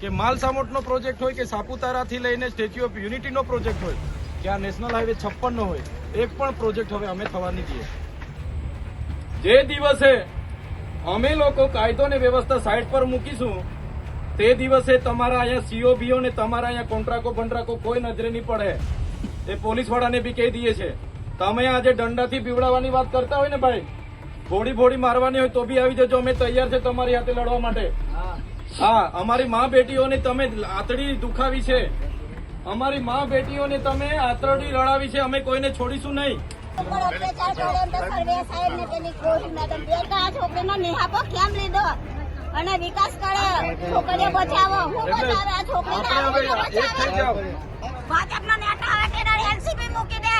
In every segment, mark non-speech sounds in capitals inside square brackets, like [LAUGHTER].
કે માલસામોટનો પ્રોજેક્ટ હોય કે સાપુતારાથી લઈને સ્ટેચ્યુ ઓફ યુનિટીનો પ્રોજેક્ટ હોય, કે આ નેશનલ હાઈવે છપ્પનનો હોય, એક પણ પ્રોજેક્ટ હવે અમે થવા નહીં જે દિવસે અમે લોકો કાયદો ને વ્યવસ્થા સાઈડ પર મૂકીશું, તે દિવસે તમારા અહીંયા સીઓબીઓ ને તમારા અહીંયા કોન્ટ્રાકો બંટ્રાકો કોઈ નજરે નહીં પડે. એ પોલીસ વાળાને બી કહી દઈએ છે તમે આજે દંડાથી પીવડાવવાની વાત કરતા હોય ને ભાઈ? ગોળી ભોળી મારવાની હોય તો બી આવી જજો. અમે તૈયાર છે તમારી સાથે લડવા માટે. હા અમારી મા બેટીઓને તમે આતડી દુખાવી છે. અમારી મા બેટીઓને તમે આતરડી રડાવી છે અમે કોઈને છોડીશું નહીં. અને વિકાસ કરે છોકરીઓ બચાવો. હું બચાવે આ છોકરીને ભાજપનો નેતા આવે તેના મૂકી દે.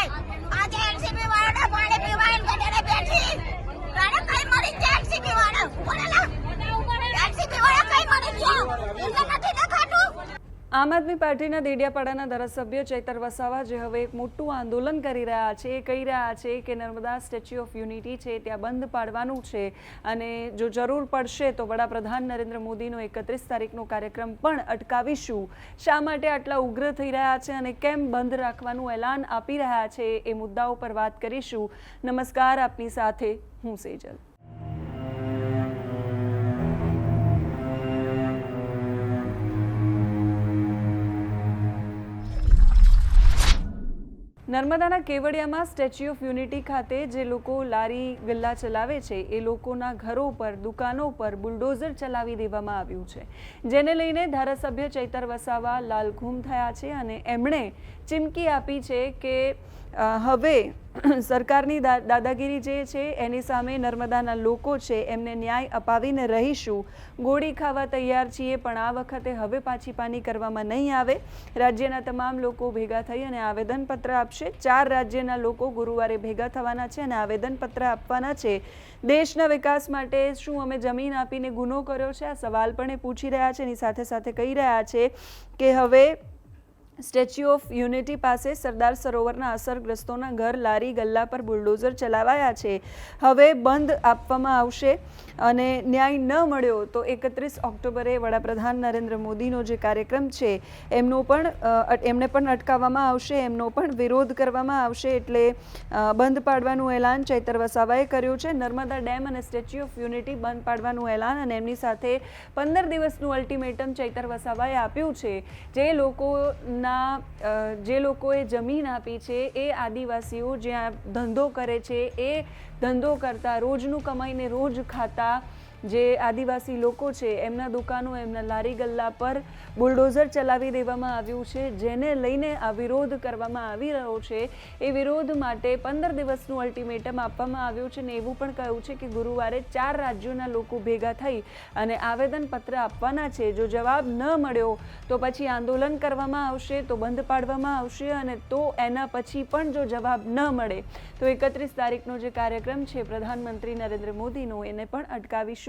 આમ આદમી પાર્ટીના દેડિયાપાડાના ધારાસભ્ય ચૈતર વસાવા જે હવે એક મોટું આંદોલન કરી રહ્યા છે, એ કહી રહ્યા છે કે નર્મદા સ્ટેચ્યુ ઓફ યુનિટી છે, ત્યાં બંધ પાડવાનું છે અને જો જરૂર પડશે તો વડાપ્રધાન નરેન્દ્ર મોદીનો એકત્રીસ તારીખનો કાર્યક્રમ પણ અટકાવીશું. શા માટે આટલા ઉગ્ર થઈ રહ્યા છે અને કેમ બંધ રાખવાનું એલાન આપી રહ્યા છે, એ મુદ્દાઓ પર વાત કરીશું. નમસ્કાર, આપની સાથે હું સેજલ. નર્મદાના કેવડિયામાં સ્ટેચ્યુ ઓફ યુનિટી ખાતે જે લોકો લારી ગલ્લા ચલાવે છે, એ લોકોના ઘરો પર, દુકાનો પર બુલડોઝર ચલાવી દેવામાં આવ્યું છે. જેને લઈને ધારાસભ્ય ચૈતર વસાવા લાલઘૂમ થયા છે અને એમણે ચીમકી આપી છે કે હવે [CLEARS THROAT] સરકારની દાદાગીરી જે છે એની સામે નર્મદાના લોકો છે એમને ન્યાય અપાવીને રહીશું. ગોળી ખાવા તૈયાર છીએ પણ આ વખતે હવે પાછી પાની કરવામાં નહીં આવે. રાજ્યના તમામ લોકો ભેગા થઈ અને આવેદનપત્ર આપશે. ચાર રાજ્યના લોકો ગુરુવારે ભેગા થવાના છે અને આવેદનપત્ર આપવાના છે. દેશના વિકાસ માટે શું અમે જમીન આપીને ગુનો કર્યો છે? આ સવાલ પણ એ પૂછી રહ્યા છે. એની સાથે સાથે કહી રહ્યા છે કે હવે સ્ટેચ્યુ ઓફ યુનિટી પાસે સરદાર સરોવરના અસરગ્રસ્તોના ઘર લારી ગલ્લા પર બુલડોઝર ચલાવાયા છે. હવે બંધ આપવામાં આવશે અને ન્યાય ન મળ્યો તો એકત્રીસ ઓક્ટોબરે વડાપ્રધાન નરેન્દ્ર મોદીનો જે કાર્યક્રમ છે, એમનો પણ એમને પણ અટકાવવામાં આવશે, એમનો પણ વિરોધ કરવામાં આવશે એટલે બંધ પાડવાનું એલાન ચૈતર વસાવાએ કર્યું છે. નર્મદા ડેમ અને સ્ટેચ્યુ ઓફ યુનિટી બંધ પાડવાનું એલાન અને એમની સાથે પંદર દિવસનું અલ્ટિમેટમ ચૈતર વસાવાએ આપ્યું છે. જે લોકોના અ, જે લોકોએ જમીન આપી છે એ આદિવાસીઓ જ્યાં ધંધો કરે છે એ ધંધો કરતા રોજનું કમાઈને રોજ ખાતા જે આદિવાસી લોકો છે, એમના દુકાનો, એમના લારી ગલ્લા પર બુલડોઝર ચલાવી દેવામાં આવ્યું છે, જેને લઈને આ વિરોધ કરવામાં આવી રહ્યો છે. એ વિરોધ માટે પંદર દિવસનું અલ્ટિમેટમ આપવામાં આવ્યું છે ને એવું પણ કહ્યું છે કે ગુરુવારે ચાર રાજ્યોના લોકો ભેગા થઈ અને આવેદનપત્ર આપવાના છે. જો જવાબ ન મળ્યો તો પછી આંદોલન કરવામાં આવશે, તો બંધ પાડવામાં આવશે અને તો એના પછી પણ જો જવાબ ન મળે તો એકત્રીસ તારીખનો જે કાર્યક્રમ છે, પ્રધાનમંત્રી નરેન્દ્ર મોદીનો, એને પણ અટકાવીશું.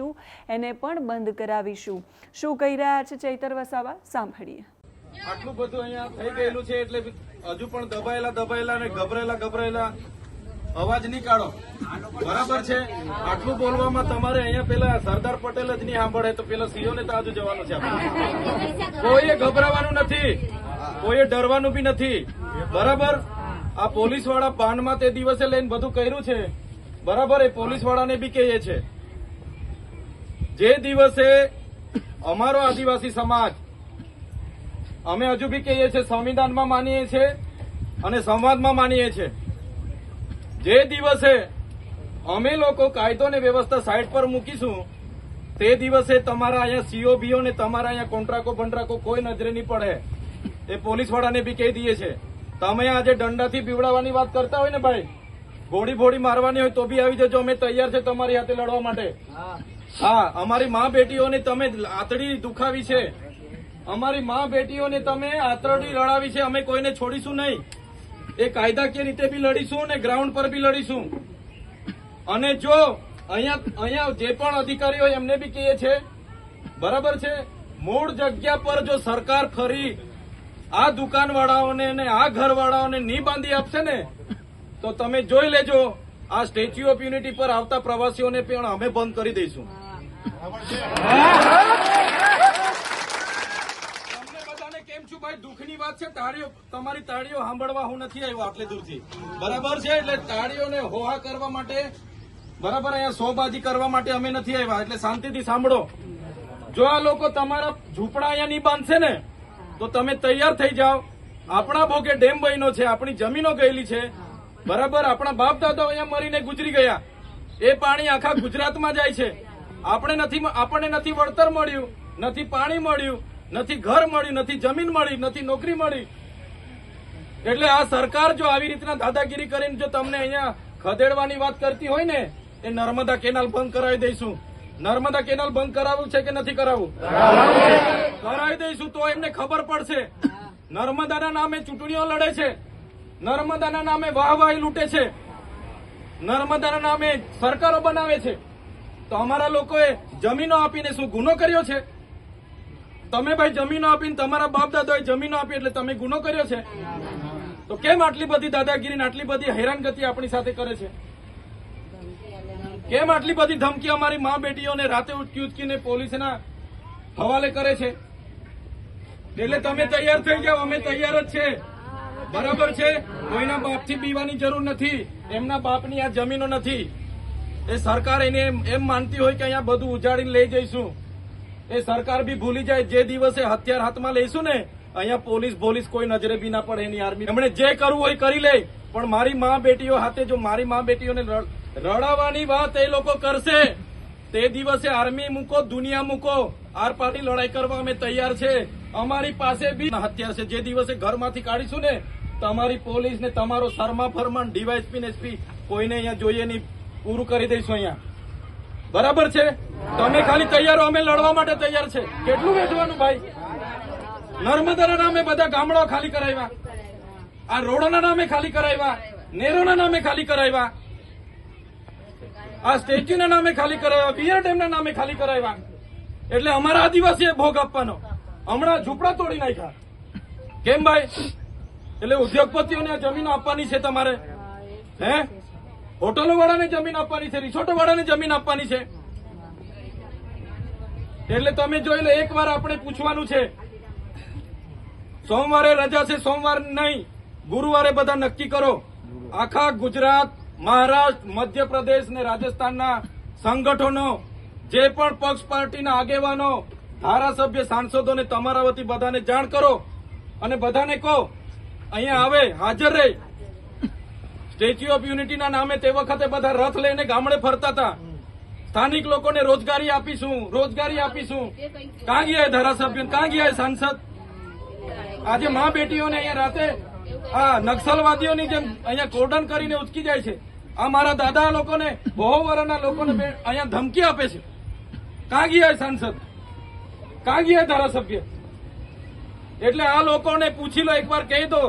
એને પણ બંધ કરાવીશું. શું કહી રહ્યા છે ચૈતર વસાવા? સાંભળીએ. આટલું બધું અહીંયા થઈ ગયેલું છે એટલે હજુ પણ દબાયેલા દબાયેલા ને ગભરાયેલા ગભરાયેલા અવાજ નહીં કાઢો. બરાબર છે? આટલું બોલવામાં તમારે અહીંયા પેલા સરદાર પટેલ જ નહીં સાંભળે, તો પેલા સીઓ ને તો આજુ જવાનું છે કોઈએ ગભરાવાનું નથી. કોઈએ ડરવાનું બી નથી. બરાબર? આ પોલીસવાળા પાનમાં તે દિવસે લઈને બધું કર્યું છે. બરાબર? એ પોલીસ વાળાને બી કહીએ છે. જે દિવસે અમારો આદિવાસી સમાજ અમે હજુ બી કહીએ છીએ, સંવિધાનમાં માનીએ છીએ અને સંવાદમાં માનીએ છીએ. જે દિવસે અમે લોકો કાયદો ને વ્યવસ્થા સાઈડ પર મૂકીશું, તે દિવસે તમારા અહીંયા સીઓબીઓ ને તમારા અહીંયા કોન્ટ્રાકો બંટ્રાકો કોઈ નજરે નહીં પડે. એ પોલીસ વાળાને બી કહી દઈએ છે તમે આજે દંડાથી પીવડાવવાની વાત કરતા હોય ને ભાઈ, ગોળી ભોળી મારવાની હોય તો બી આવી જજો, અમે તૈયાર છે તમારી હાથે લડવા માટે. હા, અમારી મા બેટીઓને તમે આતડી દુખાવી છે. અમારી મા બેટીઓને તમે આતરડી લડાવી છે. અમે કોઈને છોડીશું નહીં. એ કાયદાકીય રીતે બી લડીશું અને ગ્રાઉન્ડ પર બી લડીશું. અને જો અહીંયા અહીંયા જે પણ અધિકારીઓ હોય એમને બી કહીએ છે, બરાબર છે? મૂળ જગ્યા પર જો સરકાર ફરી આ દુકાનવાળાઓને અને આ ઘરવાળાઓને નહીં બાંધી આપશે ને, તો તમે જોઈ લેજો આ સ્ટેચ્યુ ઓફ યુનિટી પર આવતા પ્રવાસીઓને પણ અમે બંધ કરી દઈશું. દુઃખની વાત છે. તાળીઓ, તમારી તાળીઓ સાંભળવા હું નથી આવ્યો આટલે દૂરથી. બરાબર છે? એટલે તાળીઓને હોહા કરવા માટે, બરાબર, અહીંયા સોબાજી કરવા માટે અમે નથી આવ્યા. એટલે શાંતિથી સાંભળો. જો આ લોકો તમારા ઝૂંપડા અહીંયા નહીં બાંધશે ને, તો તમે તૈયાર થઈ જાઓ. આપણા ભોગે ડેમ બન્યો છે. આપણી જમીનો ગયેલી છે. બરાબર આપણા બાપ દાદાઓ અહીંયા મરીને ગુજરી ગયા. એ પાણી આખા ગુજરાતમાં જાય છે. આપણે નથી આપણને નથી વળતર મળ્યું નથી પાણી મળ્યું નથી ઘર મળ્યું નથી જમીન મળી નથી નોકરી મળી. એટલે આ સરકાર જો આવી રીતના દાદાગીરી કરીને જો તમને અહીંયા ખદેડવાની વાત કરતી હોય ને એ નર્મદા કેનાલ બંધ કરાવી દઈશું. નર્મદા કેનાલ બંધ કરાવવું છે કે નથી કરાવવું? કરાવી દઈશું તો એમને ખબર પડશે. નર્મદાના નામે ચૂંટણીઓ લડે છે. નર્મદાના નામે વાહવાહી લૂંટે છે. નર્મદાના નામે સરકારો બનાવે છે. તો અમારા લોકોએ જમીનો આપીને શું ગુનો કર્યો છે? તમે ભાઈ જમીનો આપીને તમારા બાપ દાદાએ જમીનો આપી એટલે તમે ગુનો કર્યો છે? તો કેમ આટલી બધી દાદાગીરી આટલી બધી હેરાનગતિ આપણી સાથે કરે છે? કેમ આટલી બધી ધમકી અમારી મા બેટીઓને રાતે ઉચકી ઉચકીને પોલીસના હવાલે કરે છે? એટલે તમે તૈયાર થઈ જાઓ, અમે તૈયાર જ છે. બરાબર છે? કોઈના બાપથી બીવાની જરૂર નથી. એમના બાપની આ જમીનો નથી. એ સરકાર એને એમ માનતી હોય કે અહીંયા બધું ઉજાડીને લઈ જઈશું. એ સરકાર બી ભૂલી જાય. જે દિવસે હથિયાર હાથમાં લઈશું ને, અહીંયા પોલીસ પોલીસ કોઈ નજરે બી ના પડે એની આર્મી. એમણે જે કરવું હોય કરી લે. પણ મારી મા બેટીઓ હાથે જો મારી મા બેટીઓને રડ- રડાવવાની વાત એ લોકો કરશે. તે દિવસે આર્મી મૂકો, દુનિયા મૂકો. આર પાર્ટી લડાઈ કરવા અમે તૈયાર છે. અમારી પાસે બી હથિયાર છે. જે દિવસે ઘરમાંથી કાઢીશું ને તમારી પોલીસ ને તમારો શર્મા ફરમાન ડીવાયસપી ને એસપી, કોઈને અહીંયા જોઈએ નહીં. પૂરું કરી દઈશું અહીંયા. બરાબર છે? તમે ખાલી તૈયાર, અમે લડવા માટે તૈયાર છે. કેટલું વેચવાનું ભાઈ? નર્મદાના નામે બધા ગામડાઓ ખાલી કરાવ્યા. આ રોડોના નામે ખાલી કરાવ્યા. નેરોના નામે ખાલી કરાવ્યા. આ સ્ટેચ્યુના નામે ખાલી કરાવ્યા. બિયર ડેમના નામે ખાલી કરાવ્યા. એટલે અમારા આદિવાસીએ ભોગ આપવાનો. હમણાં ઝૂંપડા તોડી નાખ્યા. કેમ ભાઈ? એટલે ઉદ્યોગપતિઓને જમીન આપવાની છે તમારે. હે? હોટલો વાળાને જમીન આપવાની છે રિસોર્ટો વાળાને જમીન આપવાની છે. એટલે તમે જોઈ લો એકવાર આપણે પૂછવાનું છે. સોમવારે રજા છે, સોમવાર નહીં, ગુરુવારે બધા નક્કી કરો. આખા ગુજરાત, મહારાષ્ટ્ર, મધ્યપ્રદેશ ને રાજસ્થાનના સંગઠનો, જે પણ પક્ષ પાર્ટીના આગેવાનો, ધારાસભ્ય સાંસદોને તમારા વતી બધાને જાણ કરો. અને બધાને કહો અહીંયા આવે, હાજર રહે. સ્ટેચ્યુ ઓફ યુનિટીના નામે તે વખતે બધા રથ લઈને ગામડે ફરતા હતા. સ્થાનિક લોકોને રોજગારી આપીશું રોજગારી આપીશું. કાં ગયા ધારાસભ્ય, કાં ગયા સાંસદ? આજે મા બેટીઓને અહીંયા રાતે, આ નક્સલવાદીઓની જેમ અહીંયા કોર્ડન કરીને ઉચકી જાય છે. આ મારા દાદા લોકોને, બહુ વર્ષના લોકોને અહીંયા ધમકી આપે છે. કાં ગયા સાંસદ? કાં ગયા ધારાસભ્ય? એટલે આ લોકોને પૂછી લો, એકવાર કહી દો.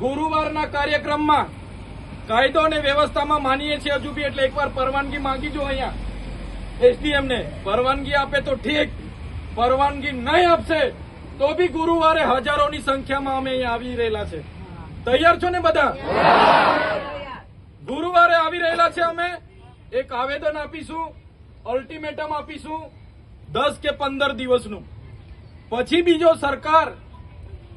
ગુરુવારના કાર્યક્રમમાં કાયદો અને વ્યવસ્થામાં માનીએ છીએ હજુ બી એટલે એકવાર પરવાનગી માંગી જો અહીંયા એસડીએમને પરવાનગી આપે તો ઠીક, પરવાનગી નહીં આપશે, તો બી ગુરુવારે હજારોની સંખ્યામાં અમે અહીંયા આવી રહેલા છે. તૈયાર છો ને બધા? ગુરુવારે આવી રહેલા છે અમે. એક આવેદન આપીશું અલ્ટિમેટમ આપીશું, દસ કે પંદર દિવસનું. પછી બીજો સરકાર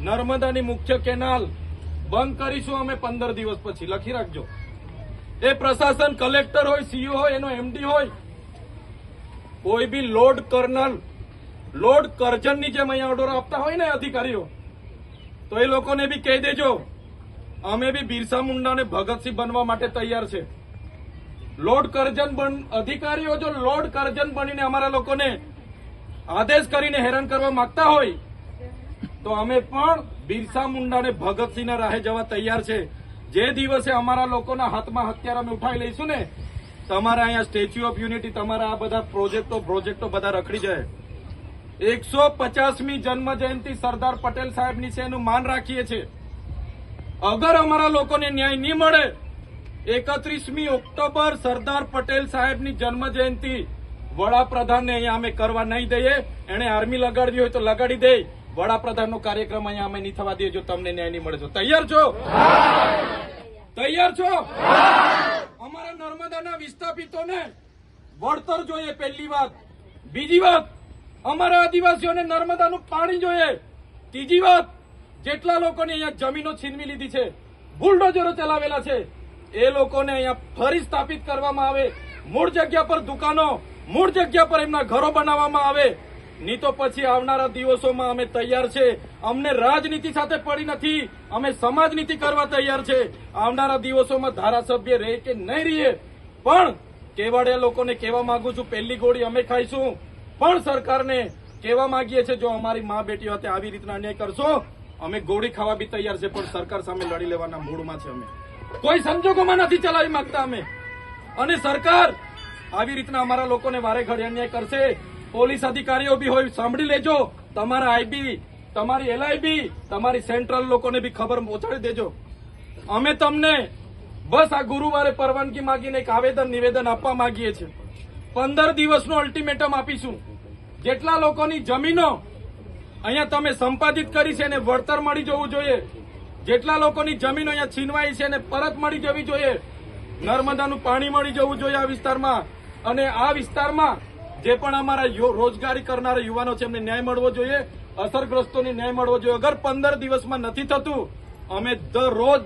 નર્મદાની મુખ્ય કેનાલ બંધ કરીશું અમે પંદર દિવસ પછી. લખી રાખજો. એ પ્રશાસન કલેક્ટર હોય, સીઓ હોય, એનો એમડી હોય, કોઈ બી લોર્ડ કર્નલ, લોર્ડ કરજનની જેમ અહીંયા ઓર્ડર આપતા હોય ને અધિકારીઓ, તો એ લોકોને બી કહી દેજો, અમે બી બિરસા મુંડાને ભગતસિંહ બનવા માટે તૈયાર છે. લોર્ડ કરજન બન, અધિકારીઓ જો લોર્ડ કરજન બનીને અમારા લોકોને આદેશ કરીને હેરાન કરવા માંગતા હોય તો અમે પણ બિરસા મુંડાને ભગતસિંહના રાહે જવા તૈયાર છે. જે દિવસે અમારા લોકોના હાથમાં હથિયાર અમે ઉઠાવી લઈશું ને, તમારા અહીંયા સ્ટેચ્યુ ઓફ યુનિટી તમારા આ બધા પ્રોજેક્ટો પ્રોજેક્ટો બધા રખડી જાય. એકસો પચાસમી જન્મ જયંતિ સરદાર પટેલ સાહેબની છે, એનું માન રાખીએ છીએ. અગર અમારા લોકોને ન્યાય નહીં મળે, એકત્રીસમી ઓક્ટોબર સરદાર પટેલ સાહેબની જન્મ જયંતિ વડાપ્રધાનને અહીંયા અમે કરવા નહીં દઈએ. એને આર્મી લગાડવી હોય તો લગાડી દે. વડાપ્રધાનનો કાર્યક્રમ અહીંયા અમે નહીં થવા દઈએ જો તમને ન્યાય નહીં મળે તો. તૈયાર છો? તૈયાર છો? અમારા નર્મદાના વિસ્થાપિતોને વળતર જોઈએ પહેલી વાત. બીજી વાત, અમારા આદિવાસીઓને નર્મદાનું પાણી જોઈએ. ત્રીજી વાત, જેટલા લોકોની અહીંયા જમીનો છીનવી લીધી છે, બુલડોઝરો ચલાવેલા છે, એ લોકોને અહીંયા ફરી સ્થાપિત કરવામાં આવે. મૂળ જગ્યા પર દુકાનો, મૂળ જગ્યા પર એમના ઘરો બનાવવામાં આવે. નહીં તો પછી આવનારા દિવસોમાં અમે તૈયાર છે. અમને રાજનીતિ સાથે પડી નથી. અમે સમાજનીતિ કરવા તૈયાર છે. આવનારા દિવસોમાં ધારાસભ્ય રહે કે નહીં રહીએ પણ કેવાડિયા લોકોને કહેવા માંગુ છું, પહેલી ગોળી અમે ખાઈશું. પણ સરકારને કહેવા માંગીએ છીએ, જો અમારી મા બેટીઓ હાથે આવી રીતના અન્યાય કરશો, અમે ગોળી ખાવા બી તૈયાર છે, પણ સરકાર સામે લડી લેવાના મૂડમાં છે અમે. કોઈ સંજોગોમાં નથી ચલાવી માંગતા અમે. અને સરકાર આવી રીતના અમારા લોકોને વારે ઘડી અન્યાય કરશે. પોલીસ અધિકારીઓ બી હોય, સાંભળી લેજો. તમારા આઈબી તમારી એલઆઈબી તમારી સેન્ટ્રલ લોકોને બી ખબર પહોંચાડી દેજો. અમે તમને બસ આ ગુરુવારે પરવાનગી માંગીને એક આવેદન, નિવેદન આપવા માંગીએ છીએ. પંદર દિવસનું અલ્ટિમેટમ આપીશું. જેટલા લોકોની જમીનો અહીંયા તમે સંપાદિત કરી છે એને વળતર મળી જવું જોઈએ. જેટલા લોકોની જમીનો અહીંયા છીનવાઈ છે એને પરત મળી જવી જોઈએ. નર્મદાનું પાણી મળી જવું જોઈએ આ વિસ્તારમાં. અને આ વિસ્તારમાં જે પણ અમારા રોજગારી કરનારા યુવાનો છે, એમને ન્યાય મળવો જોઈએ. અસરગ્રસ્તોને ન્યાય મળવો જોઈએ. અગર પંદર દિવસમાં નથી થતું, અમે દરરોજ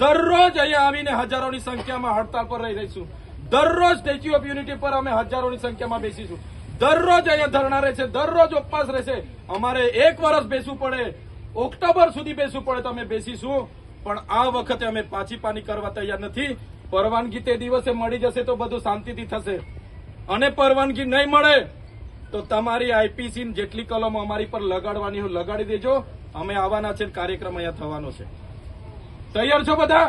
દરરોજ અહીંયા આવીને હજારોની સંખ્યામાં હડતાલ પર રહી રહીશું. દરરોજ સ્ટેચ્યુ ઓફ યુનિટી પર અમે હજારોની સંખ્યામાં બેસીશું. દરરોજ અહીંયા ધરણા રહેશે, દરરોજ ઉપવાસ રહેશે. અમારે એક વર્ષ બેસવું પડે, ઓક્ટોબર સુધી બેસવું પડે તો અમે બેસીશું. પણ આ વખતે અમે પાછી પાની કરવા તૈયાર નથી. પરવાનગી તે દિવસે મળી જશે તો બધું શાંતિથી થશે. અને પરવાનગી નહીં મળે તો તમારી આઈપીસી જેટલી કલમો અમારી પર લગાડવાની હોય લગાડી દેજો. અમે આવવાના છે કાર્યક્રમ અહીંયા થવાનો છે. તૈયાર છો બધા?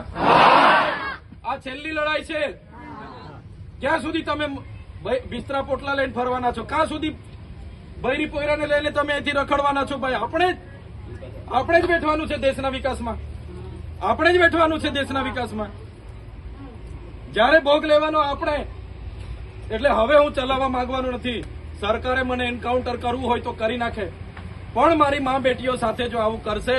આ છેલ્લી લડાઈ છે. ક્યાં સુધી તમે બિસ્તરા પોટલા લઈને ફરવાના છો? ક્યાં સુધી બૈરી પોયરાને લઈને તમે અહીંથી રખડવાના છો? ભાઈ આપણે જ આપણે જ બેઠવાનું છે દેશના વિકાસમાં. આપણે જ બેઠવાનું છે દેશના વિકાસમાં. જ્યારે ભોગ લેવાનો આપણે એટલે હવે હું ચલાવવા માંગવાનું નથી. સરકારે મને એન્કાઉન્ટર કરવું હોય તો કરી નાખે. પણ મારી મા બેટીઓ સાથે જો આવું કરશે,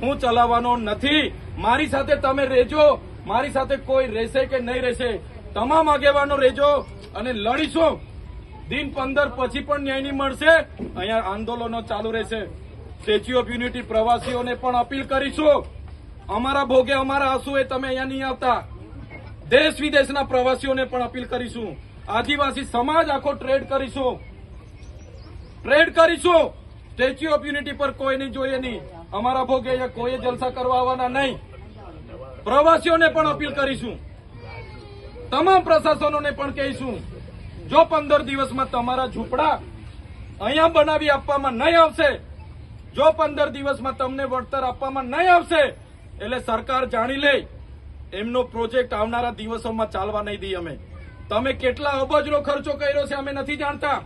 હું ચલાવવાનો નથી. મારી સાથે તમે રહેજો. મારી સાથે કોઈ રહેશે કે નહીં રહેશે, તમામ આગેવાનો રહેજો અને લડીશું. દિન પંદર પછી પણ ન્યાય નહીં મળશે. અહીંયા આંદોલનો ચાલુ રહેશે. સ્ટેચ્યુ ઓફ યુનિટી પ્રવાસીઓને પણ અપીલ કરીશું. અમારા ભોગે અમારા આંસુ એ તમે અહીંયા નહીં આવતા. દેશ વિદેશના પ્રવાસીઓને પણ અપીલ કરીશું. આદિવાસી સમાજ આખો ટ્રેડ કરીશું. ટ્રેડ કરીશું. સ્ટેચ્યુ ઓફ યુનિટી પર કોઈ નહીં જોઈએ નહીં. અમારા ભોગે કોઈ જલસા કરવા આવવાના નહીં. પ્રવાસીઓને પણ અપીલ કરીશું. તમામ પ્રશાસનોને પણ કહીશું. જો પંદર દિવસમાં તમારા ઝૂંપડા અહીંયા બનાવી આપવામાં નહીં આવશે, જો પંદર દિવસમાં તમને વળતર આપવામાં નહીં આવશે, એટલે સરકાર જાણી લે, એમનો પ્રોજેક્ટ આવનારા દિવસોમાં ચાલવા નહીં દઈએ અમે. તમે કેટલા અબજનો ખર્ચો કર્યો છે અમે નથી જાણતા.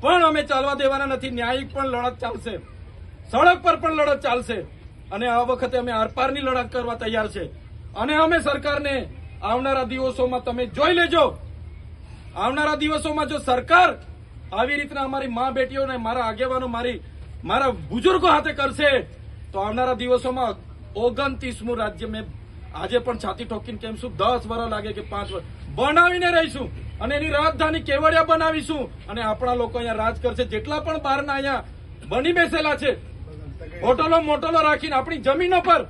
પણ અમે ચાલવા દેવાના નથી. ન્યાયિક પણ લડત ચાલશે. સડક પર પણ લડત ચાલશે. અને આ વખતે અમે આરપારની લડત કરવા તૈયાર છે. અને અમે સરકારને આવનારા દિવસોમાં તમે જોઈ લેજો. આવનારા દિવસોમાં જો સરકાર આવી રીતના અમારી મા બેટીઓને મારા આગેવાનો, મારી, મારા બુજુર્ગો હાથે કરશે, તો આવનારા દિવસોમાં ઓગણત્રીસમું રાજ્ય મેં આજે પણ છાતી ઠોકીને કેમ છું, દસ વર્ષ લાગે કે પાંચ વર્ષ બનાવીને રહીશું અને એની રાજધાની કેવડિયા બનાવીશું. અને આપણા લોકો અહીંયા રાજ કરશે. જેટલા પણ બહારના અહીંયા બની બેસેલા છે, હોટલો મોટલો રાખીને આપણી જમીનો પર.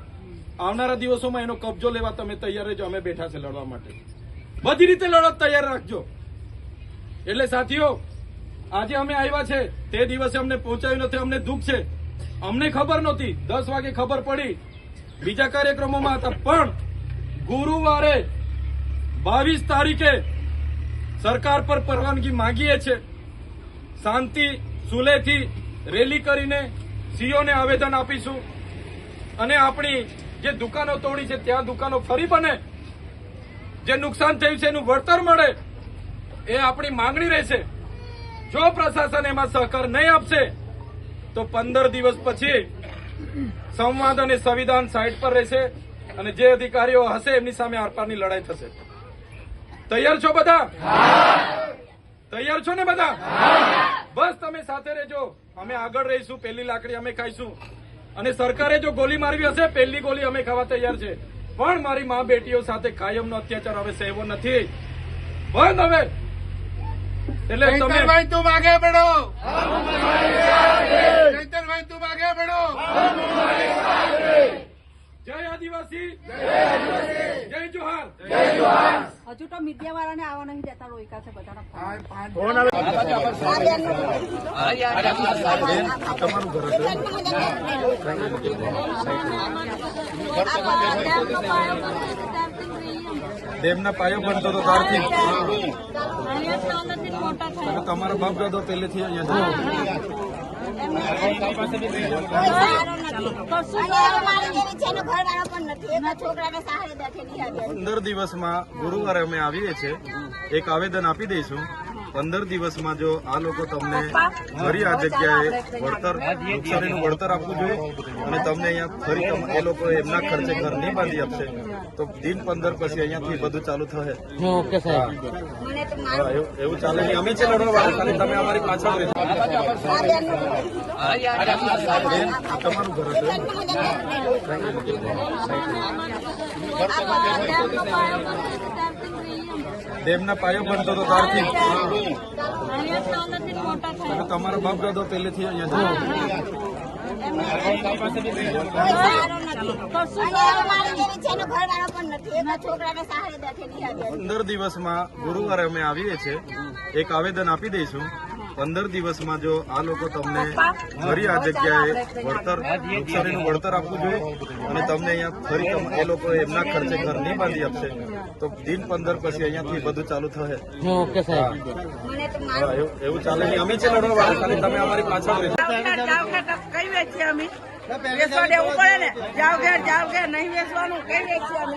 આવનારા દિવસોમાં એનો કબજો લેવા તમે તૈયાર રહેજો. અમે બેઠા છે લડવા માટે. બધી રીતે લડત તૈયાર રાખજો. એટલે સાથીઓ, આજે અમે આવ્યા છે. તે દિવસે અમને પહોંચાયું નથી. અમને દુઃખ છે. અમને ખબર નહોતી. દસ વાગે ખબર પડી. બીજા કાર્યક્રમોમાં હતા. પણ ગુરુવારે બાવીસ તારીખે સરકાર પર પરવાનગી માંગીએ છે શાંતિ સુલેથી રેલી કરીને સીઓને આવેદન આપીશું અને આપણી જે દુકાનો તોડી છે ત્યાં દુકાનો ફરી બને જે નુકસાન થયું છે એનું વળતર મળે, એ આપણી માંગણી રહેશે। જો પ્રશાસન એમાં સહકાર નહીં આપશે, તો પંદર દિવસ પછી સંવાદ અને સંવિધાન સાઈડ પર રહેશે અને જે અધિકારીઓ હશે, એમની સામે આરપારની લડાઈ થશે। તૈયાર છો બધા? તૈયાર છો ને બધા? બસ તમે સાથે રહેજો. અમે આગળ રહીશું પહેલી લાકડી અમે ખાઈશું. અને સરકારે જો ગોલી મારવી હશે પહેલી ગોલી અમે ખાવા તૈયાર છે. પણ મારી મા બેટીઓ સાથે કાયમ કાયમનો અત્યાચાર હવે સહેવો નથી. બંધ હવે. એટલે તમે તું માગે પડો. ચૈતનભાઈ તું માગે પડો. જય આદિવાસી જય જોહાર. હજુ તો મીડિયા વાળાને આવવા નહીં દેતા રોયકા છે બધાના તમારું ઘર હશે ડેમના પાયો બનતો હતો ત્યારથી તમારા બાપ દાદો પહેલેથી અહીંયા પંદર દિવસમાં ગુરુવારે અમે આવીએ છીએ. એક આવેદન આપી દઈશું. પંદર દિવસમાં જો આ લોકો તમને ફરી આ જગ્યાએ વળતર નુકસાનીનું વળતર આપવું જોઈએ અને તમને અહીંયા ફરી એ લોકો એમના ખર્ચે ઘર નહીં બાંધી આપશે તો દિન પંદર પછી અહીંયાથી બધું ચાલુ થશે હા, એવું એવું ચાલે નહીં અમે છે લડવા તમે અમારી પાછળ તમારું ઘર હશે ડેમના પાયો બનતો હતો ત્યારથી. તમારા બાપ દાદો પહેલેથી અહીંયા પંદર દિવસમાં ગુરુવારે અમે આવીએ છીએ. એક આવેદન આપી દઈશું. પંદર દિવસમાં જો આ લોકો તમને ફરી આ જગ્યાએ વળતર નુકસાનીનું વળતર આપવું જોઈએ અને તમને અહીંયા ફરી એ લોકો એમના ખર્ચે ઘર નહીં બાંધી આપશે. તો દિન પંદર પછી અહીંયાથી બધું ચાલુ થશે. એવું એવું ચાલે નહીં. અમે છે લડવા વાળા ખાલી તમે અમારી પાછળ કઈ વેચીએ અમે? વેચવા દેવું પડે ને? જાવ ઘેર જાવ ઘેર નહીં વેચવાનું કઈ વેચીએ અમે?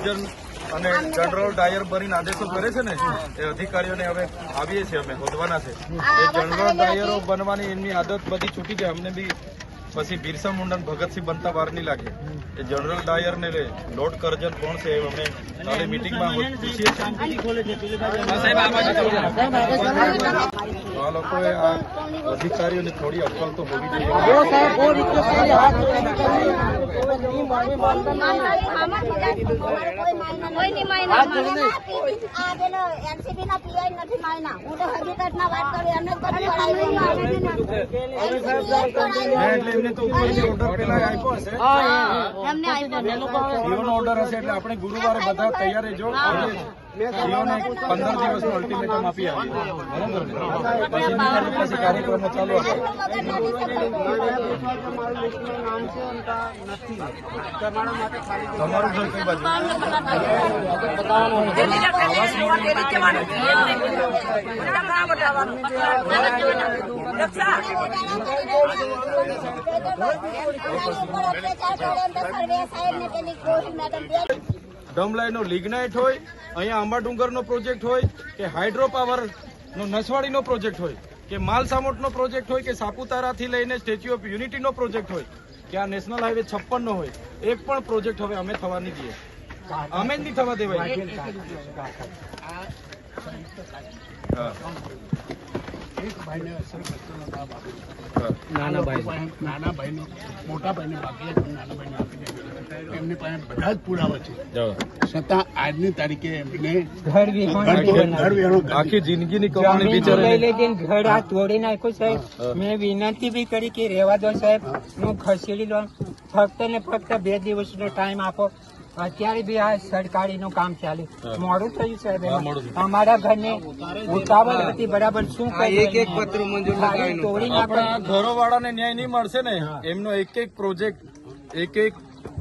લોટ અને જનરલ ડાયર ભરીને આદેશો કરે છે ને એ અધિકારીઓને હવે આવીએ છીએ અમે શોધવાના છે. એ જનરલ ડાયરો બનવાની એમની આદત બધી છૂટી ગઈ અમને બી પછી બિરસા મુંડન ભગતસિંહ બનતા વાર નહીં લાગે. એ જનરલ ડાયર ને લે લોટ કરજન કોણ છે એ અમે કાલે મિટિંગમાં પૂછીએ છીએ. તો આ લોકોએ આ અધિકારીઓને થોડી અટકલ તો હોવી જોઈએ. એનસીબી ના પીઆઈ નથી માયના. હું તો હકીકત ના વાત કરું એમને જ બધું હા, એટલે એમને તો ઉપરથી ઓર્ડર હશે એટલે આપણે ગુરુવારે બધા તૈયાર રહેજો. પંદર દિવસનો અલ્ટિમેટમ આપી આવ્યું પછી કાર્યક્રમો ચાલુ તમારું ઘર કઈ બાજુ ડમલાઈનો લિગ્નાઇટ હોય અહીંયા આંબાડુંગરનો પ્રોજેક્ટ હોય કે હાઇડ્રો પાવરનો નસવાડીનો પ્રોજેક્ટ હોય કે માલસામોટનો પ્રોજેક્ટ હોય કે સાપુતારાથી લઈને સ્ટેચ્યુ ઓફ યુનિટીનો પ્રોજેક્ટ હોય કે આ નેશનલ હાઈવે છપ્પન નો હોય એક પણ પ્રોજેક્ટ હવે અમે થવા નહીં દઈએ. અમે જ નહીં થવા દેવાય. નાના ભાઈ નાના ભાઈને મોટા ભાઈને બાકી નાના ભાઈને આપી. એમની પાસે બધા જ પુરાવા છે. છતાં આજની તારીખે એમને આખી જિંદગીની કમાણી લઈ ઘર આ તોડી નાખ્યું સાહેબ મેં વિનંતી બી કરી કે રહેવા દો સાહેબ. હું ખસેડી લો ફક્ત ને ફક્ત બે દિવસનો ટાઈમ આપો. અત્યારે બી આ સરકારીનું કામ ચાલે. મોડું થયું સાહેબ અમારા ઘરને ઉતાવળ હતી બરાબર શું એક એક પત્ર તોડી નાખો આપણા ઘરો વાળાને ન્યાય નહીં મળશે ને. એમનો એક એક પ્રોજેક્ટ એક એક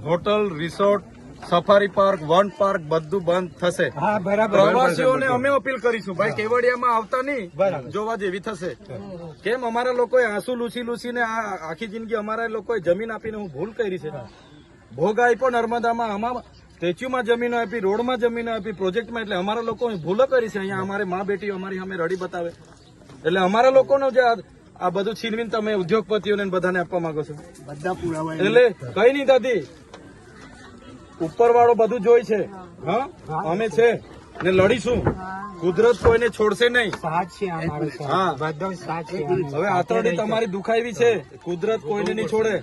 હોટલ રિસોર્ટ સફારી પાર્ક વન પાર્ક બધું બંધ થશે. પ્રવાસીઓને અમે અપીલ કરીશું. ભાઈ કેવડિયામાં આવતા નહીં જોવા જેવી થશે. કેમ? અમારા લોકોએ આંસુ લૂસી લૂસીને આ આખી જિંદગી અમારા લોકોએ જમીન આપીને હું ભૂલ કરી છે. ભોગ આપ્યો નર્મદામાં આમાં સ્ટેચ્યુમાં જમીન આપી રોડમાં જમીન આપી પ્રોજેક્ટમાં એટલે અમારા લોકો ભૂલો કરી છે. અહીંયા અમારે મા બેટી અમારી અમે રડી બતાવે. એટલે અમારા લોકોનો જે આ- બધું છીનવીને તમે ઉદ્યોગપતિઓને બધાને આપવા માંગો છો? બધા પુરાવા એટલે કઈ નહીં દાદી. ઉપર વાળો બધું જોઈ છે. હા? અમે છે. ને લડીશું. કુદરત કોઈને છોડશે નહીં. હવે આતરડી તમારી દુખાવી છે. કુદરત કોઈને નહીં છોડે.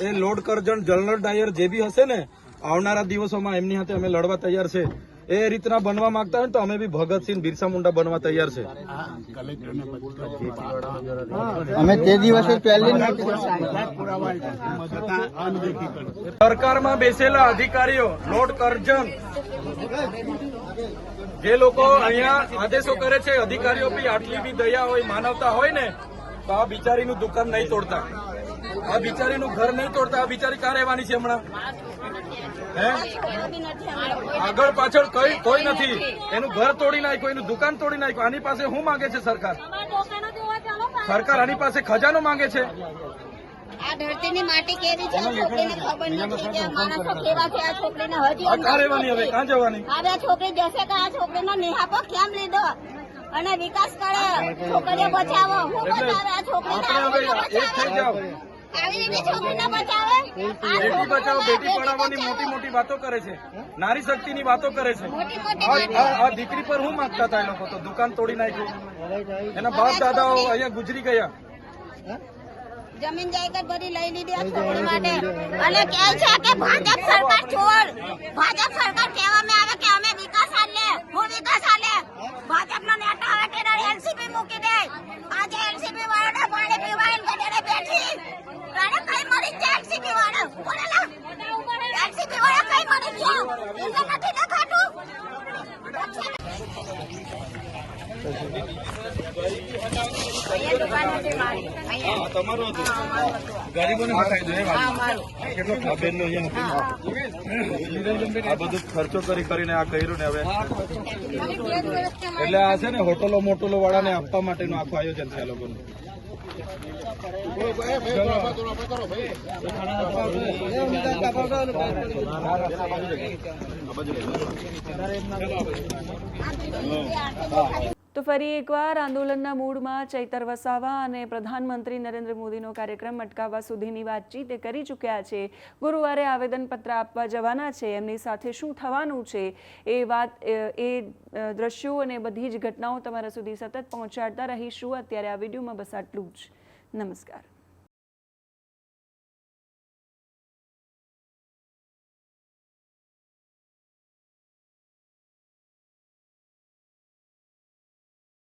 એ લોડ કરજણ જનરલ ડાયર જે બી હશે ને આવનારા દિવસોમાં એમની સાથે અમે લડવા તૈયાર છે. એ રીતના બનવા માંગતા હોય ને તો અમે બી ભગતસિંહ બિરસા મુંડા બનવા તૈયાર છે. અમે તે દિવસે સરકારમાં બેસેલા અધિકારીઓ લોર્ડ કરજણ જે લોકો અહીંયા આદેશો કરે છે અધિકારીઓ બી આટલી બી દયા હોય માનવતા હોય ને તો આ બિચારીનું દુકાન નહીં તોડતા. આ બિચારીનું ઘર નહીં તોડતા આ બિચારી ક્યાં રહેવાની છે હમણાં? આગળ પાછળ કઈ કોઈ નથી. એનું ઘર તોડી નાખ્યું એનું દુકાન તોડી નાખ્યું. આની પાસે શું માંગે છે સરકાર? સરકાર આની પાસે ખજાનો માંગે છે. આ ધરતીની માટી કેવી છે? છોકરીને ખબર નથી કે માણસો કેવા છે? આ છોકરીને હજી ક્યાં રહેવાની હવે? ક્યાં જવાની? હવે આ છોકરી જશે તો આ છોકરીનો નિહાપો કેમ લીધો? અને વિકાસ કરે. છોકરીઓ બચાવો. હું બચાવે? આ છોકરીને એક થઈ બેટી બચાવો બેટી પઢાવવાની મોટી મોટી વાતો કરે છે. નારી શક્તિની વાતો કરે છે. આ- દીકરી પર હું માંગતા હતા એ લોકો તો? દુકાન તોડી નાખ્યું. એના બાપ દાદાઓ અહીંયા ગુજરી ગયા. જમીન જાયદાદ બધી લઈ લીધી આ છોકરી માટે. અને કે છે કે ભાજપ સરકાર છોડ. ભાજપ સરકાર કહેવામાં આવે કે અમે વિકાસ આલે. હું વિકાસ આલે. ભાજપનો નેતા આવે કે એલસીપી મૂકી દે. આજે એલસીપી વાળાને પાણી પીવાય ને બેઠી. કઈ વાળા કઈ ગયા નથી દેખાતું ખર્ચો કરી કરીને આ કર્યું ને હવે. એટલે આ છે ને હોટલો મોટલો વાળાને આપવા માટેનું આખું આયોજન છે આ લોકોનું. ભાઈ તો ફરી એકવાર આંદોલનના મૂડમાં ચૈતર વસાવા અને પ્રધાનમંત્રી નરેન્દ્ર મોદીનો કાર્યક્રમ અટકાવવા સુધીની વાતચીત એ કરી ચૂક્યા છે. ગુરુવારે આવેદનપત્ર આપવા જવાના છે. એમની સાથે શું થવાનું છે એ વાત, એ દ્રશ્યો અને બધી જ ઘટનાઓ તમારા સુધી સતત પહોંચાડતા રહીશું. અત્યારે આ વિડીયોમાં બસ આટલું જ. નમસ્કાર.